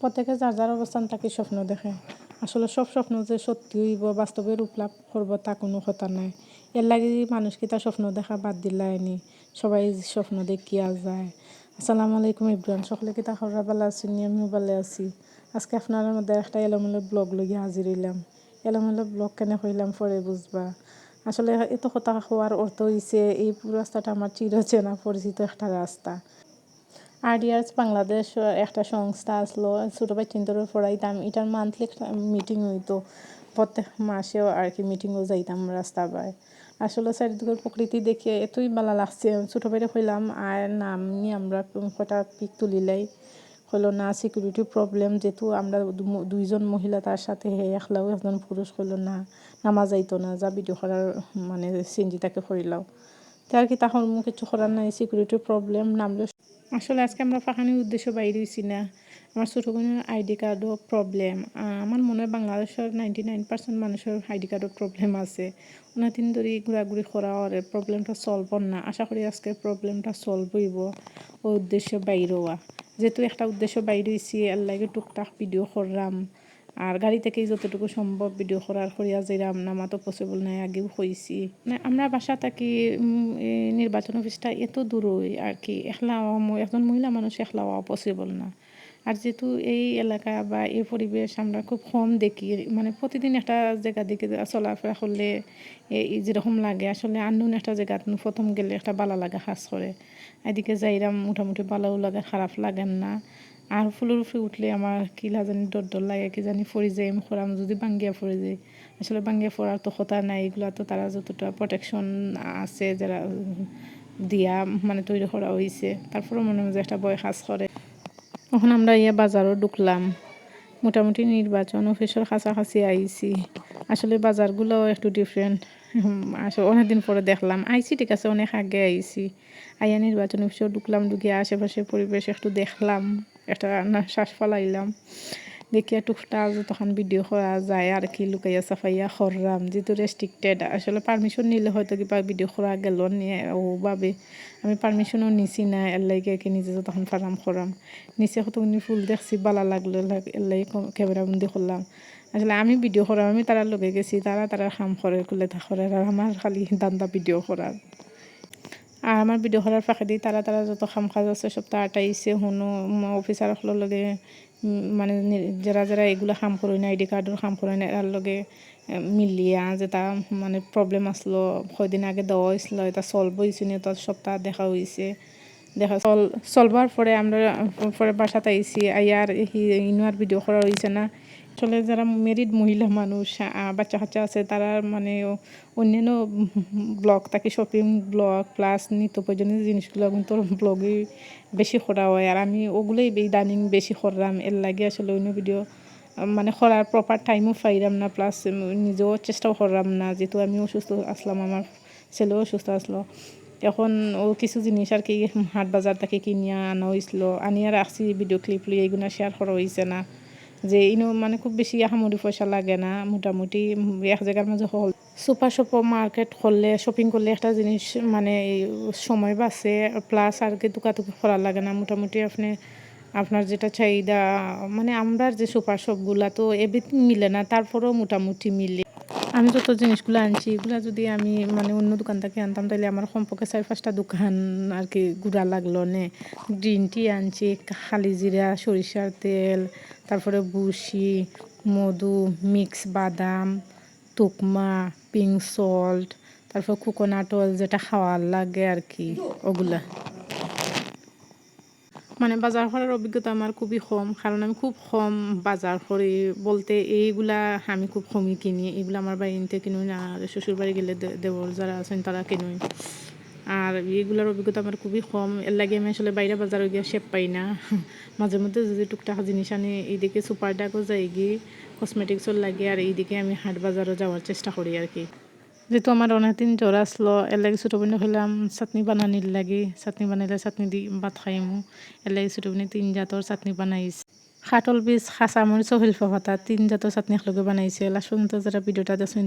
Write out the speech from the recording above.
প্রত্যেকে যার যার অবস্থান তাকে স্বপ্ন দেখে। আসলে সব স্বপ্ন যে সত্যি হইব, বাস্তবে রূপ লাভ করব, তা কোনো কথা নাই। এর লাগে মানুষ কি তার স্বপ্ন দেখা বাদ দিলাইনি সবাই স্বপ্ন দেখিয়া যায়। আসসালামু আলাইকুম ইব্রাহিম সকলে কি তা খবরা ভালো আছি আমিও ভালো আছি। আজকে আপনার মধ্যে একটা এলোমেলো ব্লগ লইয়া হাজির হইলাম। এলোমেলো ব্লগ কেন হইলাম পরে বুঝবা। আসলে এত কথা হওয়ার অর্থ হইছে, এই রাস্তাটা আমার চিরচেনা পরিচিত একটা রাস্তা। আরডিআরস বাংলাদেশ একটা সংস্থা আসলো, ছোটো বাচ্চিন্তরের পড়াইতাম। এটার মান্থলি মিটিং হইতো। প্রত্যেক মাসেও আর কি মিটিংও যাইতাম রাস্তা বাই আসলে চারিদিকের প্রকৃতি দেখে এতই ভালো লাগছে। ছোটো বাইরে হইলাম, আর নাম নিয়ে আমরা কটা পিক তুলিলাই হলো না সিকিউরিটি প্রবলেম যেহেতু আমরা দুইজন মহিলা, তার সাথে হে একলাও একজন পুরুষ হইল না নামা যাইতো না, যা ভিডিও করার মানে সিনজিটাকে করিলাও তার কি তখন কিছু করার নাই সিকিউরিটির প্রবলেম নামলে আসলে আজকে আমরা ফাঁকানির উদ্দেশ্য বাইরে হয়েছি না। আমার ছোটো বোনের আইডি কার্ডও প্রবলেম আমার মনে হয় বাংলাদেশের নাইনটি নাইন পার্সেন্ট মানুষের আইডি কার্ডও প্রবলেম আছে। ওনার দিন ধরে ঘোরাঘুরি করা ওর প্রবলেমটা সলভ না। আশা করি আজকে প্রবলেমটা সলভ হইব ও উদ্দেশ্য বাইরে হওয়া যেহেতু একটা উদ্দেশ্য বাইরে হয়েছি এর লাগে টুকটাক ভিডিও করলাম। আর গাড়ি থেকেই যতটুকু সম্ভব ভিডিও করার করিয়া রাম নামা তো পসিবল নাই, আগেও হয়েছি না, আমরা বাসা থাকি নির্বাচন অফিসটা এত দূরই আর কি, একলা একজন মহিলা মানুষ একলা হওয়া পসিবল না। আর যেহেতু এই এলাকা বা এই পরিবেশ আমরা খুব কম দেখি মানে প্রতিদিন একটা জায়গা দিকে চলাফেরা করলে এই যেরকম লাগে, আসলে আননোন একটা জায়গা প্রথম গেলে একটা বালা লাগে খাস করে। এদিকে যাইরাম মোটামুটি বালাও লাগে, খারাপ লাগেন না। আর ফুলের উপরে উঠলে আমার কি জানি ডর ডর লাগে, কি জানি ফরি যাই আমি যদি বাঙ্গিয়া ফরে যাই আসলে বাঙ্গিয়া ফরার তো কথা নাই, এগুলো তো তারা যতটা প্রোটেকশন আছে যারা দিয়া মানে তৈরি করা হয়েছে তারপরে মনে মধ্যে একটা বয় কাজ করে। তখন আমরা ইয়া বাজারও ঢুকলাম। মোটামুটি নির্বাচন, অফিসের কাছাকাছি আইছি। আসলে বাজারগুলোও একটু ডিফারেন্ট আসলে অনেকদিন পরে দেখলাম। আইসি ঠিক আছে, অনেক আগে আইসি আইয়া নির্বাচন অফিসেও ঢুকলাম, ঢুকিয়ে আশেপাশে পরিবেশ একটু দেখলাম। একটা শ্বাস ফলাইলাম। দেখিয়া টুকটা তখন ভিডিও করা যায় আর কি, লুকাইয়া সাফাইয়া খররাম, যেহেতু রেস্ট্রিক্টেড আসলে পারমিশন নিলে হয়তো কিবা ভিডিও করা গেল নিয়ে ও ভাবে আমি পারমিশনও নিছি না লাগে কি নিজে তখন ফারাম খরাম নিচে কতগুলি ফুল দেখছি, বালা লাগল এর লাগে ক্যামেরা বন্দি করলাম। আসলে আমি ভিডিও করাম, আমি তারা লগে গেছি, তারা তারা খাম করে করলে তা আর আমার খালি দান্দা ভিডিও করার। আর আমার ভিডিও করার ফাঁকে দিয়ে তারা তারা যত খাম কাজ আছে সব তাড়াতাড়িছে শুনো অফিসার লগে মানে যারা যারা এগুলো কাম করে না আইডি কার্ডের কাম করে না এর লগে মিলিয়া যেটা মানে প্রবলেম আসলো কয়দিন আগে দেওয়া হয়েছিল এটা সলভ হয়েছে নি তো সপ্তাহ দেখা হয়েছে দেখা সল সলভার পরে আমরা পরে বাসাতে আইছি আইয়ার ইনুয়ার ভিডিও করা হয়েছে না। আসলে যারা মেরিড মহিলা মানুষ বাচ্চা কাচ্চা আছে, তারা মানে অন্যান্য ব্লগ তাকে শপিং ব্লগ প্লাস নিত্য প্রয়োজনীয় জিনিসগুলো কিন্তু ব্লগই বেশি করা হয়। আর আমি ওগুলোই ইদানিং বেশি করলাম। এর লাগে আসলে অন্য ভিডিও মানে করার প্রপার টাইমও পাইলাম না প্লাস নিজেও চেষ্টাও করলাম না। যেহেতু আমি অসুস্থ আসলাম, আমার ছেলেও অসুস্থ আসলো। এখন ও কিছু জিনিস আর কি, হাট বাজার থেকে কিনিয়া আনা হয়েছিল আনিয়া রাখছি ভিডিও ক্লিপ লিয়ে এগুলো শেয়ার করা হয়েছে না। যে ইনো মানে খুব বেশি আহামরি পয়সা লাগে না, মোটামুটি এক জায়গার মাঝে হল। সুপার সুপার মার্কেট করলে শপিং করলে একটা জিনিস মানে সময় বাঁচে প্লাস আর কি দুকাতুকি করা লাগে না। মোটামুটি আপনি, আপনার যেটা চাহিদা মানে আমরা যে সুপার শপগুলা তো এভরিথিং মিলে না, তারপরেও মোটামুটি মিলে। আমি যত জিনিসগুলো আনছি, এগুলো যদি আমি মানে অন্য দোকান থেকে আনতাম তাহলে আমার সম্পর্কে চার পাঁচটা দোকান আর কি গুড়া লাগল, নে। গ্রিন টি আনছি, খালি জিরা, সরিষার তেল, তারপরে বুসি মধু, মিক্স বাদাম, তুকমা পিঙ্ক সল্ট তারপর কোকোনাট অয়েল যেটা খাওয়ার লাগে আর কি, ওগুলা। মানে বাজার করার অভিজ্ঞতা আমার খুবই কম, কারণ আমি খুব কম বাজার করি। বলতে এইগুলা আমি খুব কমই কিনি। এগুলো আমার বাড়িতে কিনুই না, আর শ্বশুর বাড়ি গেলে দেবর যারা আছেন তারা কিনুই। আর এইগুলোর অভিজ্ঞতা আমার খুবই কম। এর লাগে আমি আসলে বাইরে বাজারে গিয়ে শেপ পাই না। মাঝে মধ্যে যদি টুকটাক জিনিস আনি, এইদিকে সুপার ডাকও যাই গিয়ে কসমেটিক্সও লাগে, আর এইদিকে আমি হাট বাজারও যাওয়ার চেষ্টা করি আর কি। যেহেতু আমার অনেকদিন জ্বর আসলো এর লাগে ছোটো বোনে হইলাম চাটনি বানানির লাগে, চাটনি বানাইলে চাটনি দি ভাত খাইমু এর লাগে ছোটো বোনে তিন জাতর চাটনি বানাইছে। খাটল বীজ খাঁচা মরিচ শিল্প ভাতা তিন জাতর চাটনি একলগে বানাইছে। লাস্ট পর্যন্ত যারা ভিডিওটা দেখুন